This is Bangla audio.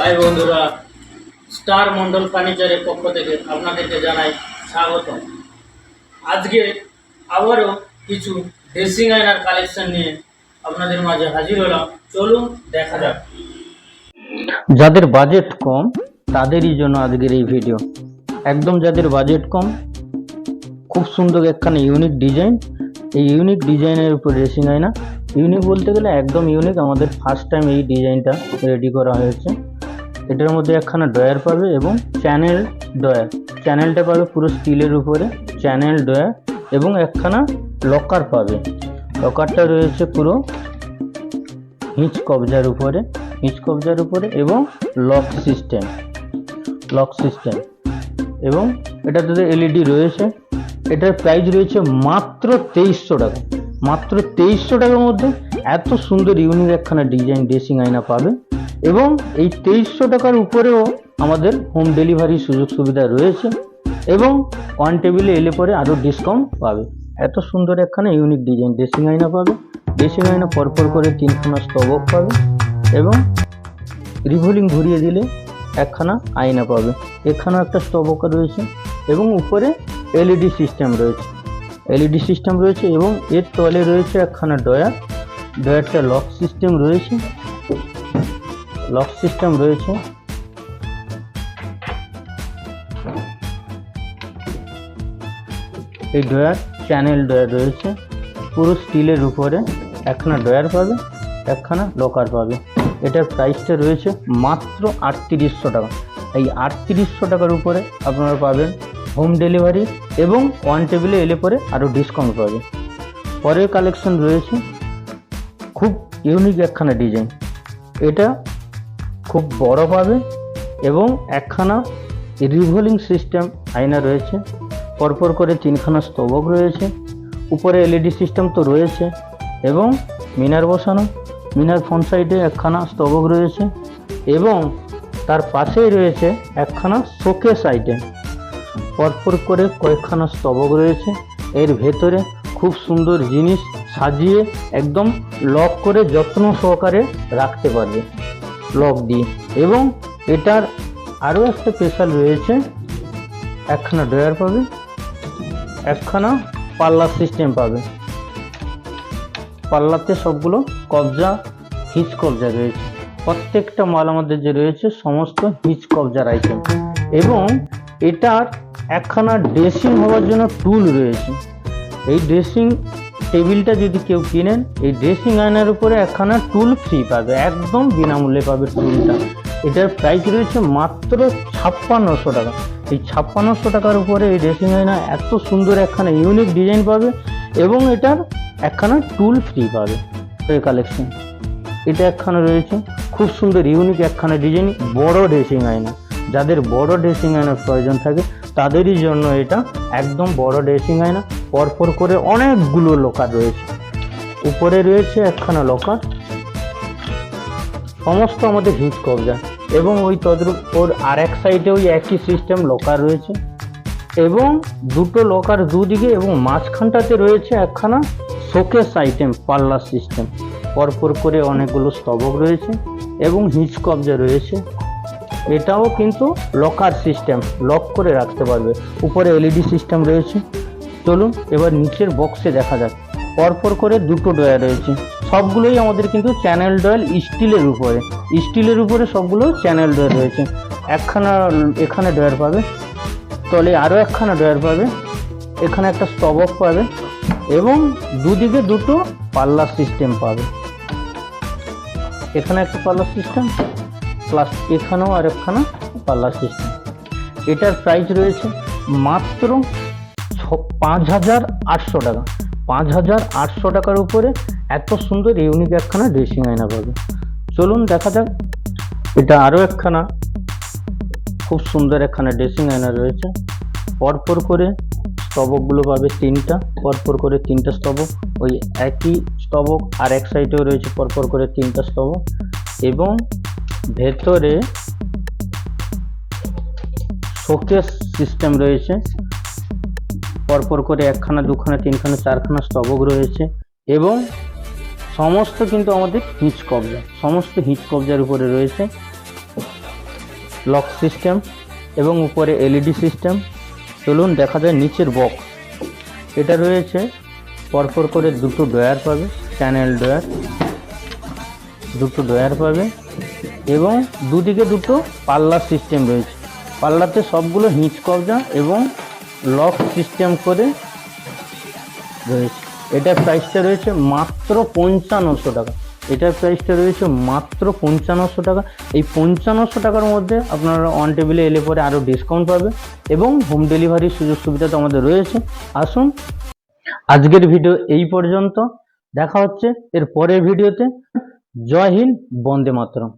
ভাই বন্ধুরা, স্টার মন্ডল ফার্নিচারের পক্ষ থেকে আপনাদেরকে জানাই স্বাগত আজকে আবারও কিছু ড্রেসিং আয়নার কালেকশন নিয়ে আপনাদের মাঝে হাজির হলাম। চলুন দেখা যাক। যাদের বাজেট কম, তাদেরই জন্য আজকের এই ভিডিও একদম যাদের বাজেট কম, খুব সুন্দর একখানে ইউনিক ডিজাইন এই ইউনিক ডিজাইনের উপর ড্রেসিং আয়না। ইউনিক বলতে গেলে একদম ইউনিক আমাদের ফার্স্ট টাইম এই ডিজাইনটা রেডি করা হয়েছে। এটার মধ্যে একখানা ডয়ার পাবে এবং চ্যানেল ডয়ার চ্যানেলটা পাবে পুরো স্টিলের উপরে, চ্যানেল ডয়ার এবং একখানা লকার পাবে। লকারটা রয়েছে পুরো হিচ কবজার উপরে, হিচ কবজার উপরে এবং লক সিস্টেম লক সিস্টেম এবং এটা এটাতে এলইডি রয়েছে। এটার প্রাইস রয়েছে মাত্র তেইশশো টাকা। মাত্র তেইশশো টাকার মধ্যে এত সুন্দর ইউনিক একখানা ডিজাইন ড্রেসিং আয়না পাবে। এবং এই তেইশশো টাকার উপরেও আমাদের হোম ডেলিভারি সুযোগ সুবিধা রয়েছে এবং ওয়ান টেবিলে এলে পরে আরও ডিসকাউন্ট পাবে। এত সুন্দর একখানা ইউনিক ডিজাইন ড্রেসিং আয়না পাবে ড্রেসিং আয়না পরপর করে তিনখানা স্তবক পাবে এবং রিভলিং ঘুরিয়ে দিলে একখানা আয়না পাবে। এখানে একটা স্তবক রয়েছে এবং উপরে এলইডি সিস্টেম রয়েছে। এলইডি সিস্টেম রয়েছে এবং এর তলে রয়েছে একখানা ডয়ার ডয়ারটা লক সিস্টেম রয়েছে। লক সিস্টেম রয়েছে। এই ডয়ার চ্যানেল ডয়ার রয়েছে। পুরো স্টিলের উপরে একখানা ডয়ার পাবে, একখানা লকার পাবে। এটার প্রাইসটা রয়েছে মাত্র আটত্রিশশো টাকা। এই আটত্রিশশো টাকার উপরে আপনারা পাবেন হোম ডেলিভারি এবং ওয়ান টেবিলে এলে পরে আরও ডিসকাউন্ট পাবে। পরের কালেকশন রয়েছে খুব ইউনিক একখানা ডিজাইন এটা খুব বড় পাবে এবং একখানা রিভলিং সিস্টেম আয়না রয়েছে, পরপর করে তিনখানা স্তবক রয়েছে, উপরে এলইডি সিস্টেম তো রয়েছে এবং মিনার বসানো, মিনার ফ্রন্ট সাইডে একখানা স্তবক রয়েছে এবং তার পাশেই রয়েছে একখানা শোকেস আইটেম। পরপর করে কয়েকখানা স্তবক রয়েছে, এর ভেতরে খুব সুন্দর জিনিস সাজিয়ে একদম লক করে যত্ন সহকারে রাখতে পারবে। লক দিয়ে এবং এটার আরও একটা স্পেশাল রয়েছে, একখানা ড্রয়ার পাবে, একখানা পাল্লা সিস্টেম পাবে। পাল্লাতে সবগুলো কবজা, হিচ কবজা রয়েছে। প্রত্যেকটা মাল আমাদের যে রয়েছে, সমস্ত হিচ কবজার আইটেম এবং এটার একখানা ড্রেসিং হওয়ার জন্য টুল রয়েছে। এই ড্রেসিং টেবিলটা যদি কেউ কিনেন, এই ড্রেসিং আয়নার উপরে একখানা টুল ফ্রি পাবে, একদম বিনামূল্যে পাবে টুলটা। এটার প্রাইস রয়েছে মাত্র ছাপ্পান্নশো টাকা। এই ছাপ্পান্নশো টাকার উপরে এই ড্রেসিং আয়না এত সুন্দর একখানা ইউনিক ডিজাইন পাবে এবং এটার একখানা টুল ফ্রি পাবে এই কালেকশন এটা একখানা রয়েছে, খুব সুন্দর ইউনিক একখানা ডিজাইন বড় ড্রেসিং আয়না। যাদের বড় ড্রেসিং আয়নার প্রয়োজন থাকে, তাদেরই জন্য এটা একদম বড় ড্রেসিং আয়না। পরপর করে অনেকগুলো লকার রয়েছে। উপরে রয়েছে একখানা লকার। সমস্ত আমাদের হিট কবজা। এবং ওই তদ্রুপ ওর আর এক সাইডে ওই একই সিস্টেম লকার রয়েছে। এবং দুটো লকার দুদিকে এবং মাঝখানটাতে রয়েছে একখানা শোকেস আইটেম পাল্লা সিস্টেম পরপর করে অনেকগুলো স্তবক রয়েছে এবং হিচ কবজা রয়েছে। এটাও কিন্তু লকার সিস্টেম লক করে রাখতে পারবে। উপরে এলইডি সিস্টেম রয়েছে। চলুন, এবার নিচের বক্সে দেখা যাক। পরপর করে দুটো ডয়ার রয়েছে। সবগুলোই আমাদের কিন্তু চ্যানেল ডয়েল স্টিলের উপরে। স্টিলের উপরে সবগুলো চ্যানেল ডয়ার রয়েছে। একখানা, এখানে ডয়ার পাবে। তলে আরও একখানা ডয়ার পাবে। এখানে একটা স্তবক পাবে এবং দুদিকে দুটো পাল্লা সিস্টেম পাবে। এখানে একটা পাল্লা সিস্টেম প্লাস এখানেও আর একখানা পাল্লা সিস্টেম এটার প্রাইস রয়েছে মাত্র পাঁচ হাজার আটশো টাকা। পাঁচ হাজার আটশো টাকার উপরে এত সুন্দর ইউনিক একখানা ড্রেসিং আয়না পাবে। চলুন দেখা যাক। এটা আরও একখানা, খুব সুন্দর একখানা ড্রেসিং আয়না রয়েছে। পরপর করে স্তবকগুলো পাবে তিনটা, পরপর করে তিনটা স্তবক। ওই একই স্তবক আর এক সাইডেও রয়েছে, পরপর করে তিনটা স্তবক। এবং ভেতরে শোকেস সিস্টেম রয়েছে। পরপর করে একখানা, দুখানা, তিনখানা, চারখানা স্তবক রয়েছে এবং সমস্ত কিন্তু আমাদের হিঁচ কবজা, সমস্ত হিঁচ কবজার উপরে রয়েছে লক সিস্টেম এবং উপরে এলইডি সিস্টেম। চলুন দেখা যায় নিচের বক্স। এটা রয়েছে, পরপর করে দুটো ডয়ার পাবে, চ্যানেল ডয়ার দুটো ডয়ার পাবে এবং দুদিকে দুটো পাল্লা সিস্টেম রয়েছে। পাল্লাতে সবগুলো হিঁচ কবজা এবং লক সিস্টেম করে রয়েছে। এটার প্রাইসটা রয়েছে মাত্র পঞ্চান্নশো টাকা। এটার প্রাইসটা রয়েছে মাত্র পঞ্চান্নশো টাকা। এই পঞ্চান্নশো টাকার মধ্যে আপনারা অন টেবিলে এলে পরে আরও ডিসকাউন্ট পাবে এবং হোম ডেলিভারির সুযোগ সুবিধা তো আমাদের রয়েছে। আসুন, আজকের ভিডিও এই পর্যন্ত। দেখা হচ্ছে এর পরের ভিডিওতে জয় হিন্দ, বন্দে মাতরম।